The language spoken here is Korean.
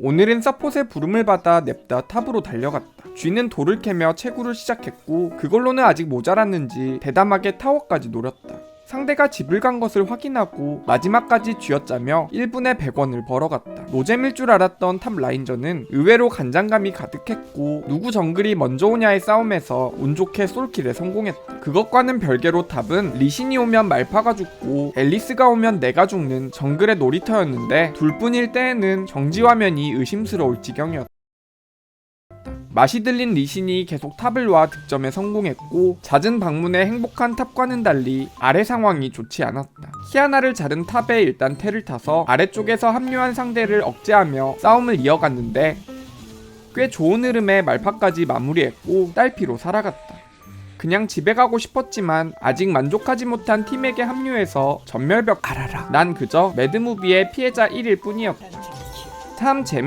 오늘은 서폿의 부름을 받아 냅다 탑으로 달려갔다. 쥐는 돌을 캐며 채굴을 시작했고 그걸로는 아직 모자랐는지 대담하게 타워까지 노렸다. 상대가 집을 간 것을 확인하고 마지막까지 쥐어짜며 1분에 100원을 벌어갔다. 노잼일 줄 알았던 탑 라인전은 의외로 간장감이 가득했고 누구 정글이 먼저 오냐의 싸움에서 운 좋게 솔킬에 성공했다. 그것과는 별개로 탑은 리신이 오면 말파가 죽고 앨리스가 오면 내가 죽는 정글의 놀이터였는데 둘뿐일 때에는 정지 화면이 의심스러울 지경이었다. 맛이 들린 리신이 계속 탑을 와 득점에 성공했고 잦은 방문에 행복한 탑과는 달리 아래 상황이 좋지 않았다. 키아나를 자른 탑에 일단 테를 타서 아래쪽에서 합류한 상대를 억제하며 싸움을 이어갔는데 꽤 좋은 흐름에 말파까지 마무리했고 딸피로 살아갔다. 그냥 집에 가고 싶었지만 아직 만족하지 못한 팀에게 합류해서 전멸벽 알아라. 난 그저 매드무비의 피해자 1일 뿐이었다. 참 재미